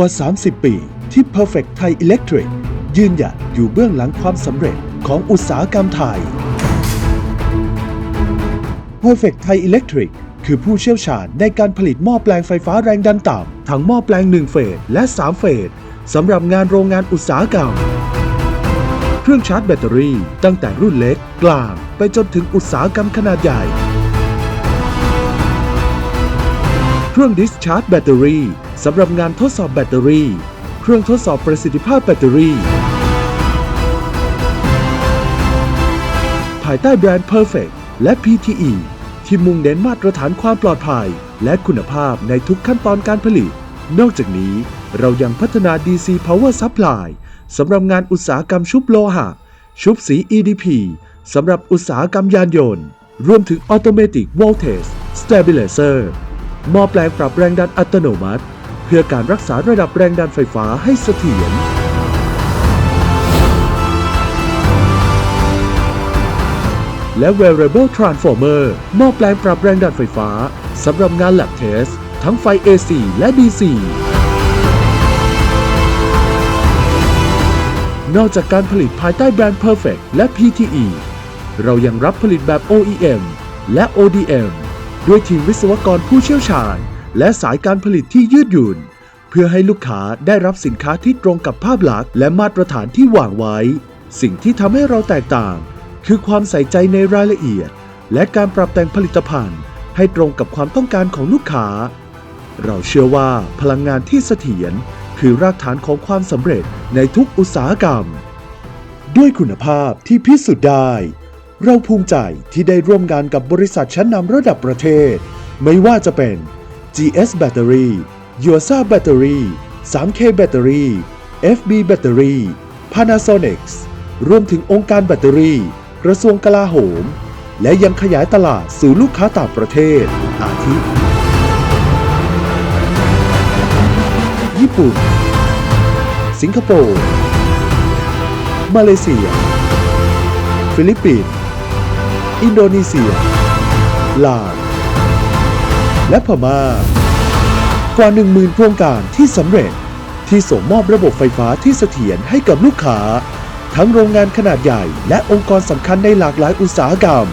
กว่า 30 ปี ที่ Perfect Thai Electric ยืนหยัดอยู่เบื้องหลังความสำเร็จของอุตสาหกรรมไทย Perfect Thai Electric คือผู้เชี่ยวชาญในการผลิตหม้อแปลงไฟฟ้าแรงดันต่ำทั้งหม้อแปลง 1 เฟสและ 3 เฟสสำหรับงานโรงงานอุตสาหกรรม เครื่องชาร์จแบตเตอรี่ตั้งแต่รุ่นเล็กกลาง ไปจนถึงอุตสาหกรรมขนาดใหญ่ รื่องดิสชาร์จแบตเตอรี่สำหรับงานทดสอบแบตเตอรี่ เครื่องทดสอบประสิทธิภาพแบตเตอรี่ ภายใต้แบรนด์ Perfect และ PTE ที่มุ่งเน้นมาตรฐานความปลอดภัย และคุณภาพในทุกขั้นตอนการผลิต นอกจากนี้เรายังพัฒนา DC Power Supply สำหรับงานอุตสาหกรรมชุบโลหะ ชุบสี EDP สำหรับอุตสาหกรรมยานยนต์ รวมถึง Automatic Voltage Stabilizer หม้อแปลงปรับแรงดันอัตโนมัติ เพื่อการรักษาระดับแรงดันไฟฟ้าให้เสถียรและ Variable Transformer หม้อแปลงปรับแรงดันไฟฟ้าสำหรับงาน Lab Test ทั้งไฟ AC และ DC นอกจากการผลิตภายใต้แบรนด์ Perfect และ PTE เรายังรับผลิตแบบ OEM และ ODM ด้วยทีมวิศวกรผู้เชี่ยวชาญ และสายการผลิตที่ยืดหยุ่น เพื่อให้ลูกค้าได้รับสินค้าที่ตรงกับภาพลักษณ์และมาตรฐานที่วางไว้ สิ่งที่ทำให้เราแตกต่าง คือความใส่ใจในรายละเอียด และการปรับแต่งผลิตภัณฑ์ ให้ตรงกับความต้องการของลูกค้า เราเชื่อว่าพลังงานที่เสถียรคือรากฐานของความสำเร็จในทุกอุตสาหกรรม ด้วยคุณภาพที่พิสูจน์ได้ เราภูมิใจที่ได้ร่วมงานกับบริษัทชั้นนำระดับประเทศ ไม่ว่าจะเป็น GS Battery y u s a Battery 3K Battery FB Battery Panasonic รวมถึงองค์การแบตเตอรี่ กระทรวงกลาโหม และยังขยายตลาดสู่ลูกค้าต่างประเทศ อาทิ ญี่ปุ่น สิงคโปร์ มาเลเซีย ฟิลิปปินส์ อินโดนีเซีย ลาว และพม่า กว่า 10,000 โครงการที่สำเร็จที่ส่งมอบระบบไฟฟ้าที่เสถียรให้กับลูกค้า ทั้งโรงงานขนาดใหญ่ และองค์กรสำคัญในหลากหลายอุตสาหกรรม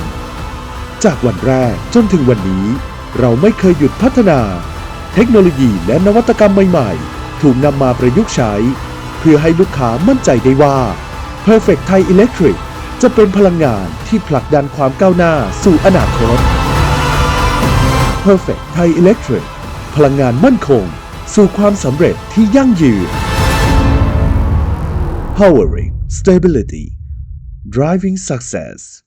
จากวันแรกจนถึงวันนี้ เราไม่เคยหยุดพัฒนา เทคโนโลยีและนวัตกรรมใหม่ๆ ถูกนำมาประยุกต์ใช้ เพื่อให้ลูกค้ามั่นใจได้ว่า Perfect Thai Electric จะเป็นพลังงานที่ผลักดันความก้าวหน้าสู่อนาคต Perfect Thai Electric พลังงานมั่นคง สู่ความสำเร็จที่ยั่งยืน Powering Stability Driving Success